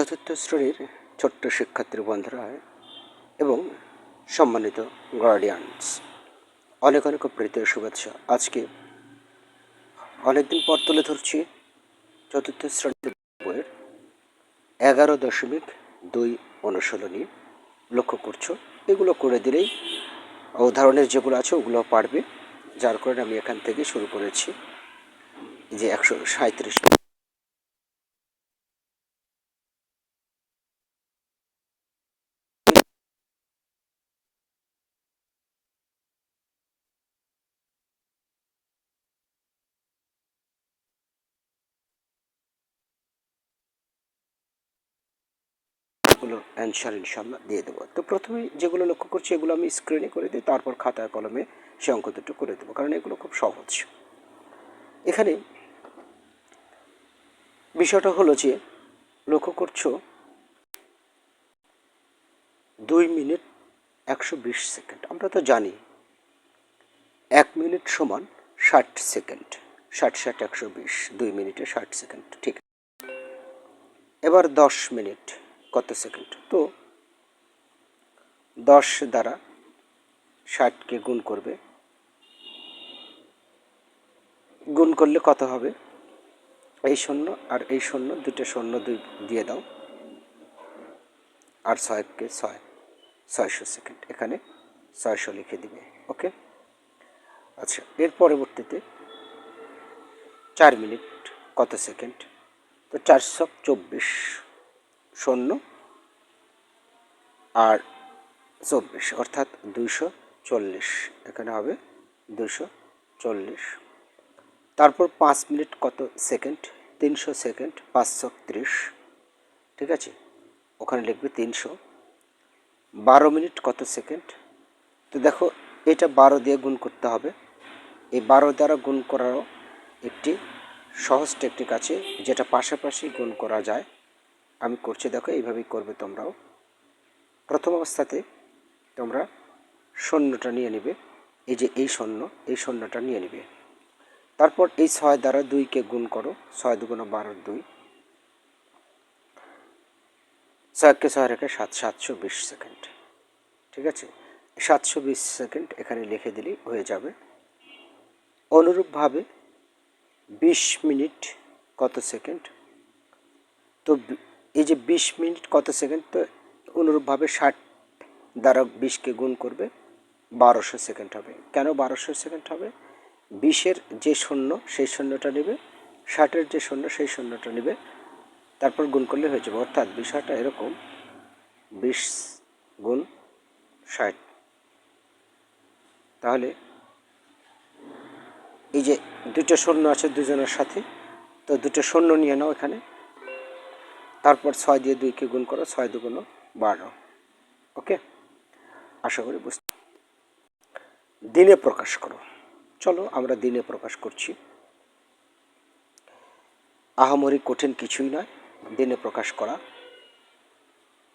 চতুর্থ শ্রেণির ছোট্ট শিক্ষার্থী বন্ধুরা এবং সম্মানিত গার্ডিয়ানস অনেক অনেক প্রীতীয় শুভেচ্ছা। আজকে অনেকদিন পর তুলে ধরছি চতুর্থ শ্রেণির বইয়ের এগারো দশমিক দুই অনুশীলনী। লক্ষ্য করছ? এগুলো করে দিলেই উদাহরণের যেগুলো আছে ওগুলো পারবে। যার কারণে আমি এখান থেকে শুরু করেছি। যে একশো সাঁত্রিশ গুলো অ্যান্সার ইনশাল্লাহ দিয়ে দেবো। তো প্রথমে যেগুলো লক্ষ্য করছি, এগুলো আমি স্ক্রিনে করে দিই, তারপর খাতায়, কলমে সে অঙ্ক দুটো করে দেবো, কারণ এগুলো খুব সহজ। এখানে বিষয়টা হলো যে, লক্ষ্য করছ, দুই মিনিট একশো বিশ সেকেন্ড। আমরা তো জানি, এক মিনিট সমান ষাট সেকেন্ড। ষাট ষাট একশো বিশ, দুই মিনিটে ষাট সেকেন্ড, ঠিক। এবার দশ মিনিট। সেকেন্ড? তো দশ দ্বারা ষাটকে গুণ করবে। গুণ করলে কত হবে? এই শূন্য আর এই শূন্য দুটো শূন্য দুই দিয়ে দাও। আর ছয়কে ছয়, ছয়শো সেকেন্ড। এখানে ছয়শো লিখে দিবে, ওকে? আচ্ছা এর পরবর্তীতে চার মিনিট কত সেকেন্ড? তো চারশো চব্বিশ শূন্য আর চব্বিশ, অর্থাৎ দুইশো চল্লিশ। এখানে হবে দুশো চল্লিশ। তারপর পাঁচ মিনিট কত সেকেন্ড? তিনশো সেকেন্ড, পাঁচশো ত্রিশ। ঠিক আছে? ওখানে লিখবে তিনশো। বারো মিনিট কত সেকেন্ড? তো দেখো, এটা বারো দিয়ে গুণ করতে হবে। এই বারো দ্বারা গুণ করারও একটি সহজ টেকনিক আছে, যেটা পাশাপাশি গুণ করা যায়। আমি করছি, দেখো এইভাবেই করবে তোমরাও। প্রথম অবস্থাতে তোমরা শূন্যটা নিয়ে নেবে। এই যে এই শূন্য এই শূন্যটা নিয়ে নেবে। তারপর এই ছয় দ্বারা দুইকে গুণ করো, ছয় দুগুণ বারো দুই। ছয়কে ছয় রেখে সাত, সাতশো বিশ সেকেন্ড। ঠিক আছে? সাতশো বিশ সেকেন্ড এখানে লিখে দিলেই হয়ে যাবে। অনুরূপভাবে বিশ মিনিট কত সেকেন্ড? তো এই যে বিশ মিনিট কত সেকেন্ড, তো অনুরূপভাবে ষাট দ্বারা বিশকে গুণ করবে, বারোশো সেকেন্ড হবে। কেন বারোশো সেকেন্ড হবে? বিশের যে শূন্য, সেই শূন্যটা নেবে, ষাটের যে শূন্য, সেই শূন্যটা নেবে, তারপর গুণ করলে হয়ে যাবে। অর্থাৎ বিষয়টা এরকম, বিশ গুণ ষাট। তাহলে এই যে দুটো শূন্য আছে দুজনের সাথে, তো দুটো শূন্য নিয়ে নাও এখানে। তারপর ছয় দিয়ে দুইকে গুণ করো, ছয় দুগুণ বারো। ওকে? আশা করি বুঝতে দিনে প্রকাশ করো। চলো আমরা দিনে প্রকাশ করছি। আহামরি কঠিন কিছুই নয়, দিনে প্রকাশ করা।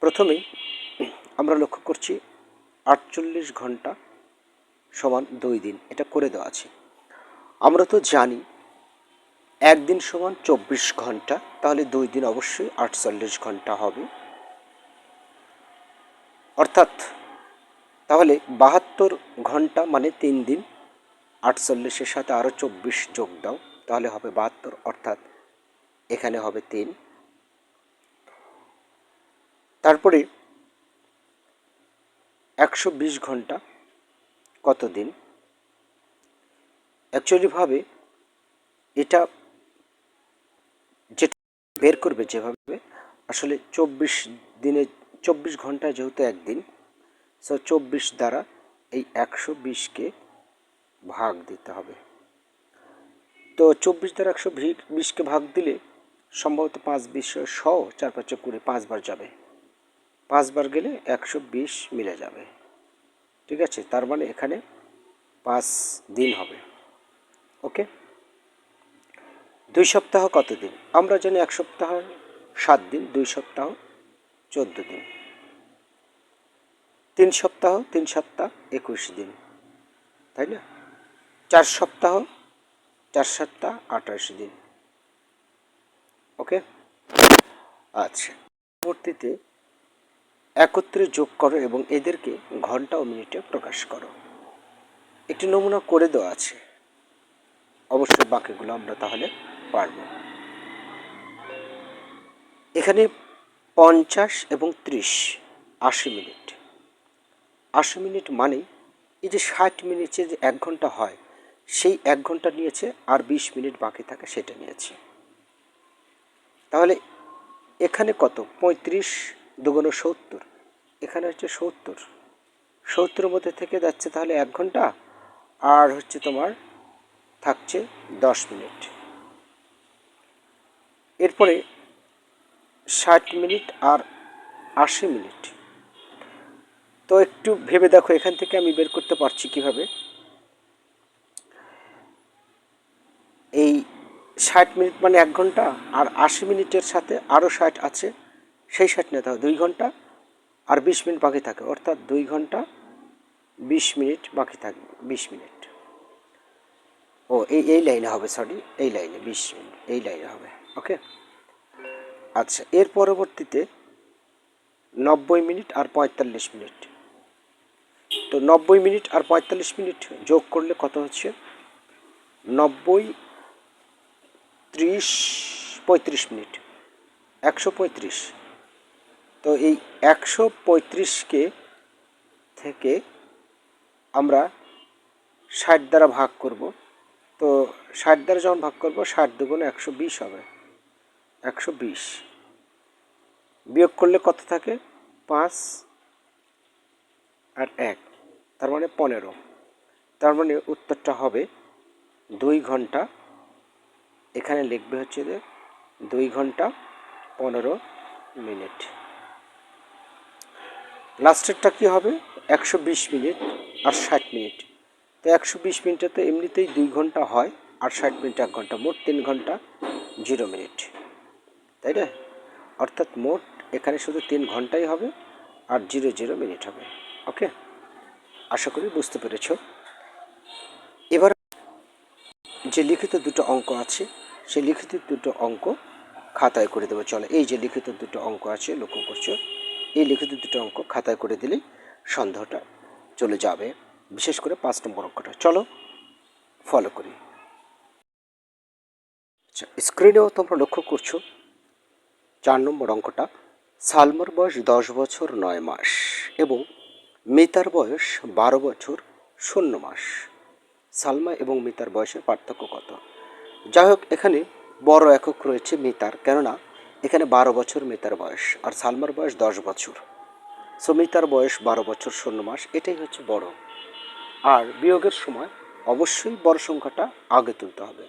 প্রথমেই আমরা লক্ষ্য করছি আটচল্লিশ ঘণ্টা সমান দুই দিন। এটা করে দেওয়া আছে। আমরা তো জানি একদিন সমান চব্বিশ ঘণ্টা, তাহলে দুই দিন অবশ্যই আটচল্লিশ ঘণ্টা হবে। অর্থাৎ, তাহলে বাহাত্তর ঘণ্টা মানে তিন দিন, আটচল্লিশের সাথে আরও চব্বিশ যোগ দাও, তাহলে হবে বাহাত্তর, অর্থাৎ এখানে হবে তিন। তারপরে একশো বিশ ঘণ্টা, কত দিন? অ্যাকচুয়ালিভাবে এটা বের করবে যেভাবে। আসলে চব্বিশ দিনে, চব্বিশ ঘন্টায় যেহেতু একদিন সো চব্বিশ দ্বারা এই একশো বিশকে ভাগ দিতে হবে। তো চব্বিশ দ্বারা একশো বিশকে ভাগ দিলে সম্ভবত পাঁচ বিশ শ চার পাঁচ কুড়ি পাঁচবার যাবে। পাঁচবার গেলে একশো বিশ মিলে যাবে। ঠিক আছে? তার মানে এখানে পাঁচ দিন হবে। ওকে দুই সপ্তাহ কত দিন? আমরা জানি এক সপ্তাহ, সাত দিন, দুই সপ্তাহ, চোদ্দ দিন। তিন সপ্তাহ তিন সপ্তাহ, একুশ দিন। তাই না? চার সপ্তাহ চার সপ্তাহ, আঠাশ দিন। ওকে? আচ্ছা। পরবর্তীতে একত্রে যোগ করো এবং এদেরকে ঘণ্টা ও মিনিটে প্রকাশ করো। একটি নমুনা করে দেওয়া আছে। অবশ্যই বাকিগুলো আমরা তাহলে পারব। এখানে পঞ্চাশ এবং ত্রিশ, আশি মিনিট। আশি মিনিট মানে এই যে ষাট মিনিটে যে এক ঘণ্টা হয়, সেই এক ঘণ্টা নিয়েছে আর বিশ মিনিট বাকি থাকে সেটা নিয়েছে। তাহলে এখানে কত? পঁয়ত্রিশ দুগুণ সত্তর। এখানে হচ্ছে সত্তর। সত্তরের মধ্যে থেকে যাচ্ছে তাহলে এক ঘণ্টা, আর হচ্ছে তোমার থাকছে দশ মিনিট। এরপরে ষাট মিনিট আর আশি মিনিট। তো একটু ভেবে দেখো, এখান থেকে আমি বের করতে পারছি কীভাবে। এই ষাট মিনিট মানে এক ঘণ্টা আর আশি মিনিটের সাথে আরও ষাট আছে, সেই ষাট নিতে হবে দুই ঘণ্টা আর বিশ মিনিট বাকি থাকে, অর্থাৎ দুই ঘণ্টা বিশ মিনিট বাকি থাকবে বিশ মিনিট। ও, এই এই লাইনে হবে, সরি, এই লাইনে, বিশ মিনিট, এই লাইনে হবে। ওকে আচ্ছা এর পরবর্তীতে নব্বই মিনিট আর পঁয়তাল্লিশ মিনিট। তো নব্বই মিনিট আর পঁয়তাল্লিশ মিনিট যোগ করলে কত হচ্ছে? নব্বই ত্রিশ পঁয়ত্রিশ মিনিট। একশো পঁয়ত্রিশ। তো এই একশো পঁয়ত্রিশকে থেকে আমরা ষাট দ্বারা ভাগ করব। তো ষাট দ্বারা যখন ভাগ করব, ষাট দুগুণে একশো বিশ হবে। একশো বিশ। বিয়োগ করলে কত থাকে? পাঁচ আর এক, তার মানে পনেরো। তার মানে উত্তরটা হবে দুই ঘণ্টা। এখানে লিখবে হচ্ছে যে দুই ঘণ্টা পনেরো মিনিট। লাস্টেরটা কী হবে? একশো বিশ মিনিট আর ষাট মিনিট। তো একশো বিশ মিনিটে তো এমনিতেই দুই ঘণ্টা হয়, আর ষাট মিনিট এক ঘণ্টা, মোট তিন ঘণ্টা, জিরো মিনিট। তাই না? অর্থাৎ মোট এখানে শুধু তিন ঘন্টাই হবে আর জিরো জিরো মিনিট হবে। ওকে? আশা করি বুঝতে পেরেছ। এবার যে লিখিত দুটো অঙ্ক আছে, সেই লিখিত দুটো অঙ্ক খাতায় করে দেবো। চলো, এই যে লিখিত দুটো অঙ্ক আছে, লক্ষ্য করছ? এই লিখিত দুটো অঙ্ক খাতায় করে দিলেই সন্দেহটা চলে যাবে, বিশেষ করে পাঁচ নম্বর অঙ্কটা। চলো ফলো করি। আচ্ছা স্ক্রিনেও তোমরা লক্ষ্য করছ চার নম্বর অঙ্কটা, সালমার বয়স দশ বছর নয় মাস এবং মিতার বয়স বারো বছর শূন্য মাস। সালমা এবং মিতার বয়সের পার্থক্য কত? যাই হোক, এখানে বড় একক রয়েছে মিতার, কেননা এখানে বারো বছর মিতার বয়স আর সালমার বয়স দশ বছর। সো মিতার বয়স বারো বছর শূন্য মাস, এটাই হচ্ছে বড়। আর বিয়োগের সময় অবশ্যই বড় সংখ্যাটা আগে তুলতে হবে,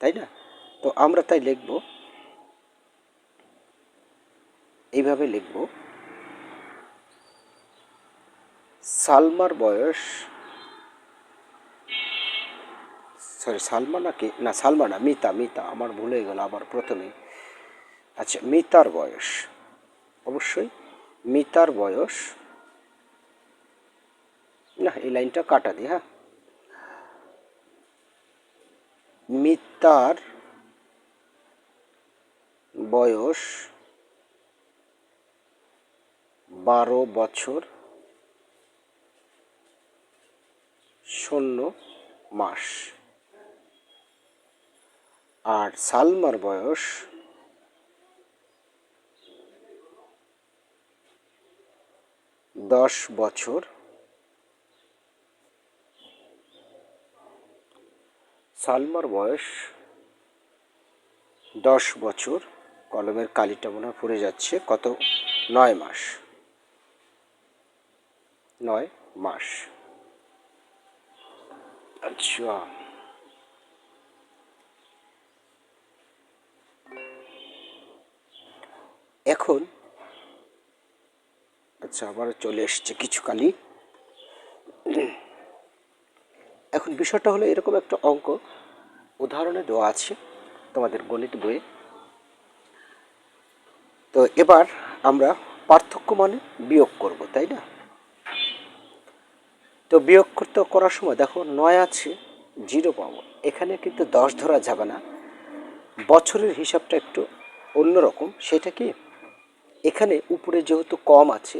তাই না? তো আমরা তাই লিখব এইভাবে লিখব। সালমার বয়স সরি, সালমা নাকি, না, সালমা না, মিতা মিতা, আমার ভুলে গেল আবার প্রথমে। আচ্ছা মিতার বয়স, অবশ্যই মিতার বয়স। না, এই লাইনটা কাটা দিই হ্যাঁ। মিতার বয়স বারো বছর শূন্য মাস। আর সালমার বয়স দশ বছর। সালমার বয়স দশ বছর। কলমের কালিটা মনে পড়ে যাচ্ছে, কত? নয় মাস। নয়, মাস। আচ্ছা। এখন আচ্ছা আবার চলে এসছে কিছু কালি এখন বিষয়টা হলো এরকম একটা অঙ্ক। উদাহরণে দেওয়া আছে তোমাদের গণিত বইয়ে। তো এবার আমরা পার্থক্য মানে বিয়োগ করব, তাই না? তো বিয়োগ করতে করার সময় দেখো নয় আছে, জিরো পাবো। এখানে কিন্তু দশ ধরা যাবে না। বছরের হিসাবটা একটু অন্যরকম। সেটা কি? এখানে উপরে যেহেতু কম আছে,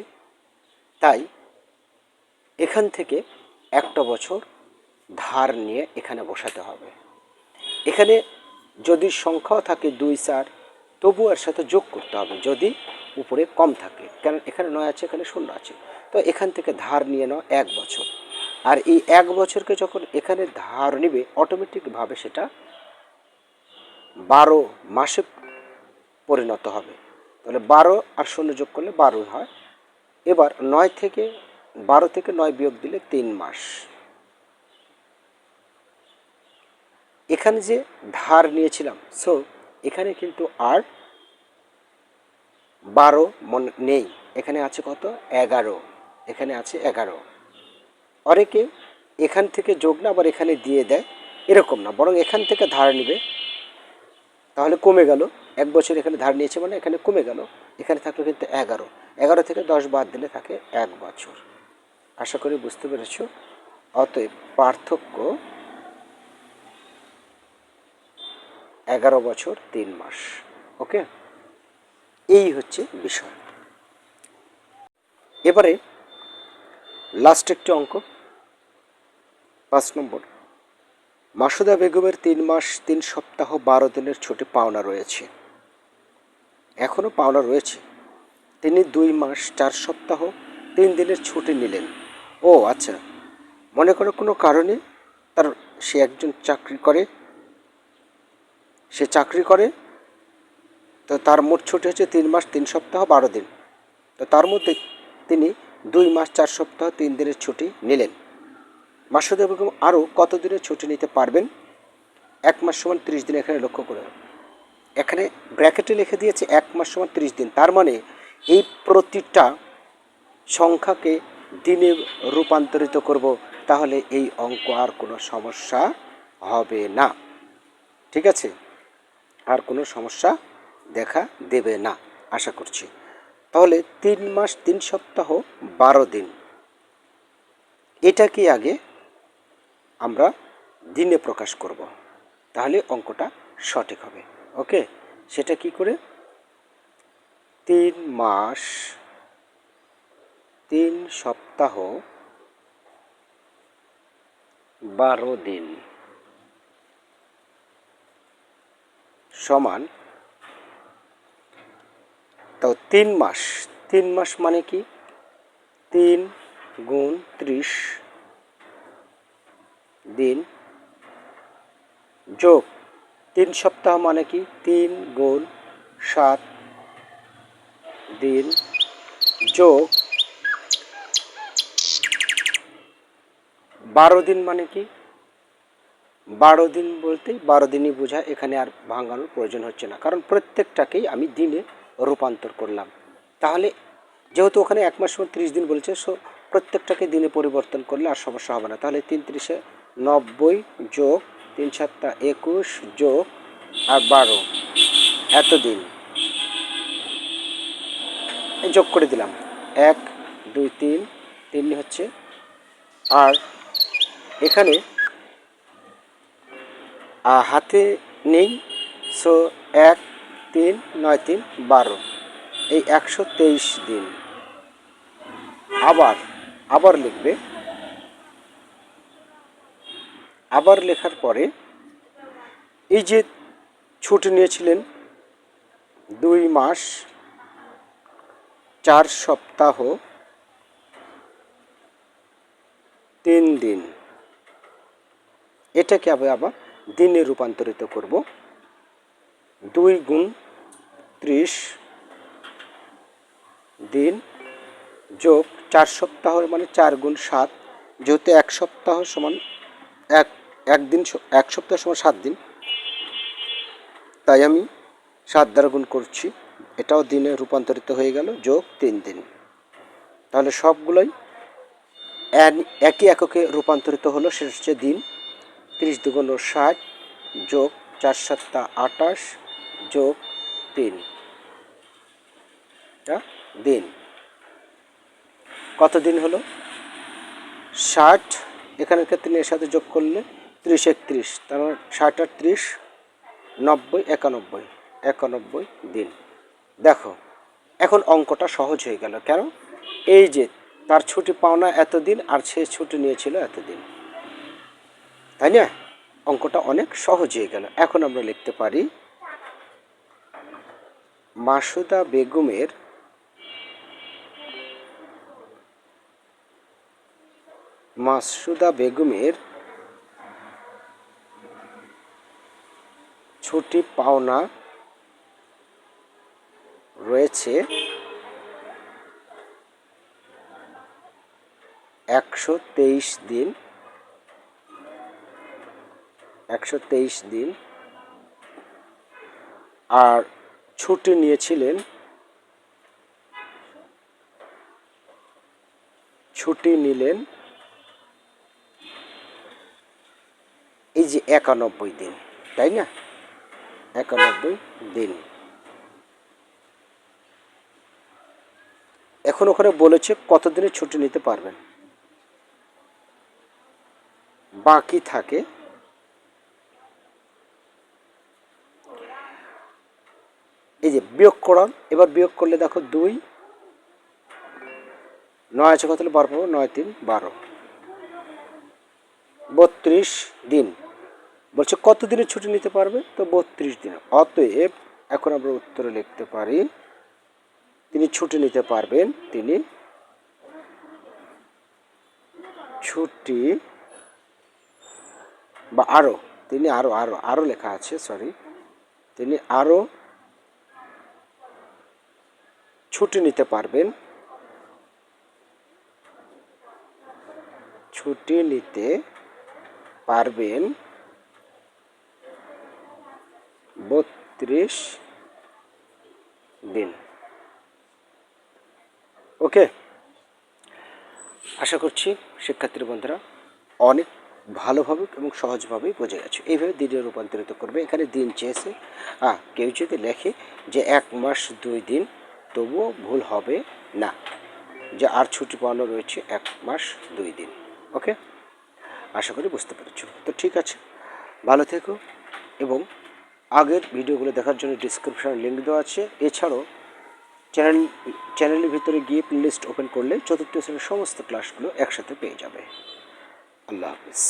তাই এখান থেকে একটা বছর ধার নিয়ে এখানে বসাতে হবে। এখানে যদি সংখ্যাও থাকে দুই, চার তবু এর সাথে যোগ করতে হবে যদি উপরে কম থাকে। কারণ এখানে নয় আছে, এখানে শূন্য আছে। তো এখান থেকে ধার নিয়ে নাও এক বছর। আর এই এক বছরকে যখন এখানে ধার নিবে অটোমেটিকভাবে সেটা বারো মাসে পরিণত হবে। তাহলে বারো আর শূন্য যোগ করলে বারোই হয়। এবার নয় থেকে, বারো থেকে নয় বিয়োগ দিলে তিন মাস। এখানে যে ধার নিয়েছিলাম সো এখানে কিন্তু আর বারো মন নেই। এখানে আছে কত? এগারো। এখানে আছে এগারো। অনেকে এখান থেকে যোগ না, আবার এখানে দিয়ে দেয়। এরকম না, বরং এখান থেকে ধার নিবে। তাহলে কমে গেল। এক বছর এখানে ধার নিয়েছে মানে এখানে কমে গেল। এখানে থাকল কিন্তু এগারো। এগারো থেকে দশ বাদ দিলে থাকে এক বছর। আশা করি বুঝতে পেরেছ? অতএব পার্থক্য এগারো বছর তিন মাস। ওকে? এই হচ্ছে বিষয়। এবারে লাস্ট একটি অঙ্ক। পাঁচ নম্বর। মাসুদা বেগমের তিন মাস, তিন সপ্তাহ, বারো দিনের ছুটি পাওনা রয়েছে। এখনও পাওনা রয়েছে। তিনি দুই মাস, চার সপ্তাহ, তিন দিনের ছুটি নিলেন। ও আচ্ছা। মনে করো কোনো কারণে তার সে একজন চাকরি করে? সে চাকরি করে? তো তার মোট ছুটি হচ্ছে তিন মাস, তিন সপ্তাহ, বারো দিন। তো তার মধ্যে তিনি দুই মাস, চার সপ্তাহ, তিন দিনের ছুটি নিলেন। মাসুদা বেগম আরও কত দিনের ছুটি নিতে পারবেন? এক মাস সমান ত্রিশ দিন এখানে লক্ষ্য করে এখানে ব্র্যাকেটে লিখে দিয়েছে এক মাস সমান ত্রিশ দিন। তার মানে এই প্রতিটা সংখ্যাকে দিনে রূপান্তরিত করব, তাহলে এই অঙ্ক আর কোনো সমস্যা হবে না। ঠিক আছে? আর কোনো সমস্যা দেখা দেবে না, আশা করছি। তাহলে তিন মাস, তিন সপ্তাহ, বারো দিন। এটা কি আগে আমরা দিনে প্রকাশ করব? তাহলে অঙ্কটা সঠিক হবে। ওকে? সেটা কি করে? তিন মাস, তিন সপ্তাহ, বারো দিন। সমান তো তিন মাস। তিন মাস মানে কি? তিন গুণ ত্রিশ দিন যোগ তিন সপ্তাহ মানে কি? তিন গুণ সাত দিন যোগ বারো দিন মানে কি? বারো দিন বলতেই বারো দিনই বোঝায়। এখানে আর ভাঙানোর প্রয়োজন হচ্ছে না। কারণ প্রত্যেকটাকেই আমি দিনে রূপান্তর করলাম। তাহলে যেহেতু ওখানে এক মাস সময় ত্রিশ দিন বলেছে সো প্রত্যেকটাকে দিনে পরিবর্তন করলে আর সমস্যা হবে না। তাহলে তিন ত্রিশে নব্বই যোগ তিন সাতটা একুশ যোগ আর বারো। এতদিন। যোগ করে দিলাম। এক, দুই, তিন তিন হচ্ছে আর এখানে হাতে নেই। সো এক তিন, নয় তিন, বারো। এই একশো তেইশ দিন। আবার আবার লিখবে। আবার লেখার পরে এই যে ছুটি নিয়েছিলেন দুই মাস, চার সপ্তাহ, তিন দিন। এটাকে আবার দিনে রূপান্তরিত করব। দুই গুণ ত্রিশ দিন যোগ চার সপ্তাহ মানে চার গুণ সাত, যেহেতু এক সপ্তাহ সমান এক একদিন এক সপ্তাহ সমান সাত দিন। তাই আমি সাত দ্বারা গুণ করছি, এটাও দিনে রূপান্তরিত হয়ে গেল, যোগ তিন দিন। তাহলে সবগুলোই এক- একই এককে রূপান্তরিত হলো, সেটা হচ্ছে দিন তিরিশ দুগুণ ষাট যোগ চার সাতটা আটাশ যোগ তিন। দিন। কত দিন হলো? ষাট। এখানকার তিনের সাথে যোগ করলে ত্রিশ একত্রিশ। তার মানে ষাট আর ত্রিশ, নব্বই, একানব্বই। একানব্বই দিন। দেখো, এখন অঙ্কটা সহজ হয়ে গেল। কেন? এই যে তার ছুটি পাওনা এতদিন আর সে ছুটি নিয়েছিল এতদিন। তাই না? অঙ্কটা অনেক সহজ হয়ে গেল। এখন আমরা লিখতে পারি মাসুদা বেগমের মাসুদা বেগমের ছুটি পাওনা রয়েছে একশো তেইশ দিন একশো তেইশ দিন। আর ছুটি নিয়েছিলেন। ছুটি নিলেন। এই যে একানব্বই দিন, তাই না? একানব্বই দিন। এখন ওখানে বলেছে কতদিনের ছুটি নিতে পারবেন? বাকি থাকে এই যে বিয়োগ করান এবার বিয়োগ করলে দেখো দুই, নয় আছে কত হলে? বারো পাবো, নয় তিন, বারো। বত্রিশ দিন। বলছে কত দিনের ছুটি নিতে পারবে? তো বত্রিশ দিন। অতএব এখন আমরা উত্তরে লিখতে পারি, তিনি ছুটি নিতে পারবেন, তিনি ছুটি বা আরও তিনি আরও আরও আরও লেখা আছে সরি তিনি আরও ছুটি নিতে পারবেন। ছুটি নিতে পারবেন বত্রিশ দিন। ওকে। আশা করছি শিক্ষার্থী বন্ধুরা অনেক ভালোভাবে এবং সহজভাবেই বুঝে গেছে। এইভাবে দিনে রূপান্তরিত করবে। এখানে দিন চেয়েছে। কেউ যদি লেখে যে এক মাস দুই দিন তবুও ভুল হবে না। যে আর ছুটি পাওয়ানো রয়েছে এক মাস দুই দিন। ওকে? আশা করি বুঝতে পেরেছ। তো ঠিক আছে। ভালো থেকো এবং আগের ভিডিওগুলো দেখার জন্য ডিসক্রিপশানে লিঙ্ক দেওয়া আছে। এছাড়াও চ্যানেল চ্যানেলের ভিতরে গিয়ে প্লেলিস্ট ওপেন করলে চতুর্থ শ্রেণির সমস্ত ক্লাসগুলো একসাথে পেয়ে যাবে। আল্লাহ হাফিজ।